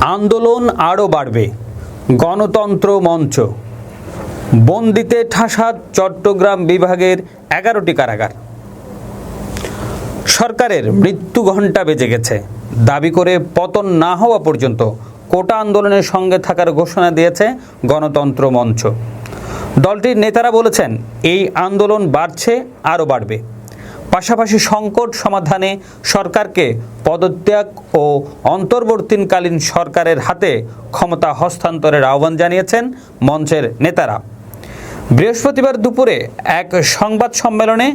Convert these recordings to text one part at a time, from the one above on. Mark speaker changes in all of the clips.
Speaker 1: আন্দোলন আরও বাড়বে। গণতন্ত্র মঞ্চ। বন্দিতে ঠাসা চট্টগ্রাম বিভাগের এগারোটি কারাগার। সরকারের মৃত্যু ঘণ্টা বেজে গেছে। দাবি করে পতন না হওয়া পর্যন্ত কোটা আন্দোলনের সঙ্গে থাকার ঘোষণা দিয়েছে গণতন্ত্র মঞ্চ। দলটির নেতারা বলেছেন, এই আন্দোলন বাড়ছে, আরও বাড়বে। পাশাপাশি সংকট সমাধানে সরকারকে পদত্যাগ ও অন্তর্বর্তীকালীন সরকারের হাতে ক্ষমতা হস্তান্তরের আহ্বান জানিয়েছেন মঞ্চের নেতারা। বৃহস্পতিবার দুপুরে এক সংবাদ সম্মেলনে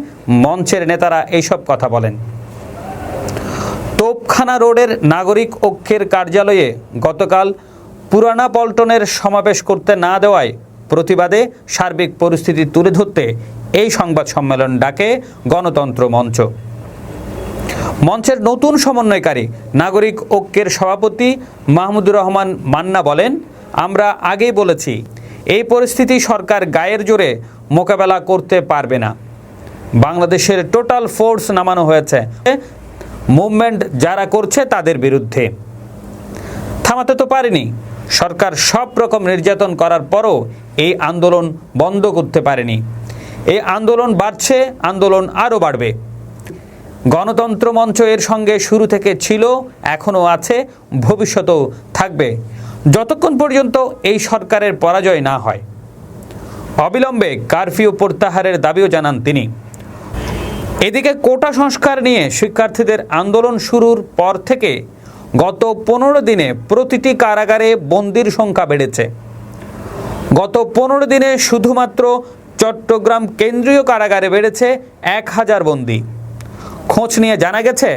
Speaker 1: মঞ্চের নেতারা এইসব কথা বলেন। তোপখানা রোডের নাগরিক ঐক্যের কার্যালয়ে গতকাল পুরানা পল্টনের সমাবেশ করতে না দেওয়ায় প্রতিবাদে সার্বিক পরিস্থিতি তুলে ধরতে এই সংবাদ সম্মেলন ডাকে গণতন্ত্র মঞ্চ। মঞ্চের নতুন সমন্বয়কারী নাগরিক ঐক্যের সভাপতি মাহমুদুর রহমান মান্না বলেন, আমরা আগেই বলেছি, এই পরিস্থিতি সরকার গায়ের জোরে মোকাবেলা করতে পারবে না। বাংলাদেশের টোটাল ফোর্স নামানো হয়েছে, মুভমেন্ট যারা করছে তাদের বিরুদ্ধে। থামাতে তো পারেনি সরকার সব রকম নির্যাতন করার পরও এই আন্দোলন বন্ধ করতে পারেনি। এই আন্দোলন বাড়ছে, আন্দোলন আরও বাড়বে। গণতন্ত্র মঞ্চ এর সঙ্গে শুরু থেকে ছিল, এখনও আছে, ভবিষ্যতেও থাকবে। যতক্ষণ পর্যন্ত এই সরকারের পরাজয় না হয়। অবিলম্বে কারফিউ প্রত্যাহারের দাবিও জানান তিনি। এদিকে কোটা সংস্কার নিয়ে শিক্ষার্থীদের আন্দোলন শুরুর পর থেকে গত পনেরো দিনে প্রতিটি কারাগারে বন্দির সংখ্যা বেড়েছে। গত পনেরো দিনে শুধুমাত্র চট্টগ্রাম কেন্দ্রীয় কারাগারে বেড়েছে এক হাজার বন্দি। খোঁজ নিয়ে জানা গেছে,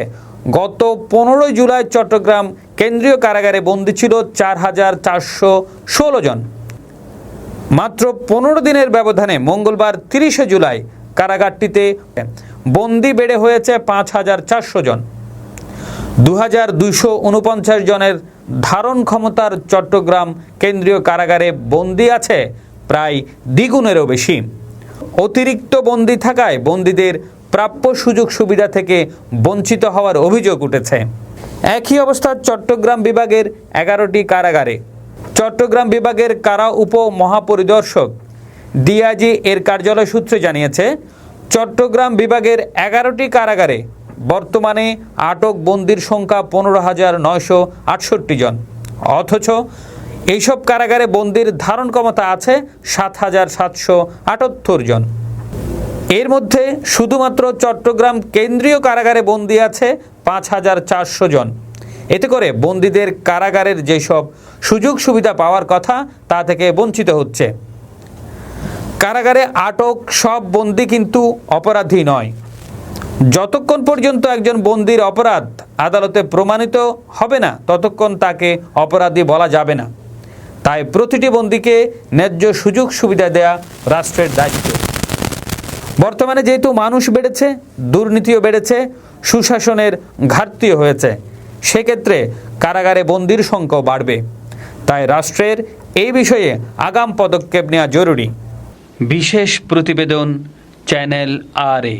Speaker 1: গত পনেরোই জুলাই চট্টগ্রাম কেন্দ্রীয় কারাগারে বন্দি ছিল চার হাজার চারশো ষোলো জন। মাত্র পনেরো দিনের ব্যবধানে মঙ্গলবার তিরিশে জুলাই কারাগারটিতে বন্দি বেড়ে হয়েছে পাঁচ হাজার চারশো জন। দু হাজার দুইশো উনপঞ্চাশ জনের ধারণ ক্ষমতার চট্টগ্রাম কেন্দ্রীয় কারাগারে বন্দি আছে প্রায় দ্বিগুণেরও বেশি। অতিরিক্ত বন্দি থাকায় বন্দীদের প্রাপ্য সুযোগ সুবিধা থেকে বঞ্চিত হওয়ার অভিযোগ উঠেছে। একই অবস্থা চট্টগ্রাম বিভাগের এগারোটি কারাগারে। চট্টগ্রাম বিভাগের কারা উপ মহাপরিদর্শক ডিআইজি এর কার্যালয় সূত্রে জানিয়েছে, চট্টগ্রাম বিভাগের এগারোটি কারাগারে বর্তমানে আটক বন্দির সংখ্যা পনেরো হাজার নয়শো আটষট্টি জন। অথচ এইসব কারাগারে বন্দির ধারণ ক্ষমতা আছে সাত হাজার সাতশো আটাত্তর জন। এর মধ্যে শুধুমাত্র চট্টগ্রাম কেন্দ্রীয় কারাগারে বন্দি আছে পাঁচ হাজার চারশো জন। এতে করে বন্দীদের কারাগারের যেসব সুযোগ সুবিধা পাওয়ার কথা তা থেকে বঞ্চিত হচ্ছে। কারাগারে আটক সব বন্দি কিন্তু অপরাধী নয়। যতক্ষণ পর্যন্ত একজন বন্দির অপরাধ আদালতে প্রমাণিত হবে না, ততক্ষণ তাকে অপরাধী বলা যাবে না। তাই প্রতিটি বন্দীকে ন্যায্য সুযোগ সুবিধা দেয়া রাষ্ট্রের দায়িত্ব। বর্তমানে যেহেতু মানুষ বেড়েছে, দুর্নীতিও বেড়েছে, সুশাসনের ঘাটতিও হয়েছে, সেক্ষেত্রে কারাগারে বন্দির সংখ্যাও বাড়বে। তাই রাষ্ট্রের এই বিষয়ে আগাম পদক্ষেপ নেওয়া জরুরি। বিশেষ প্রতিবেদন চ্যানেল আর। এ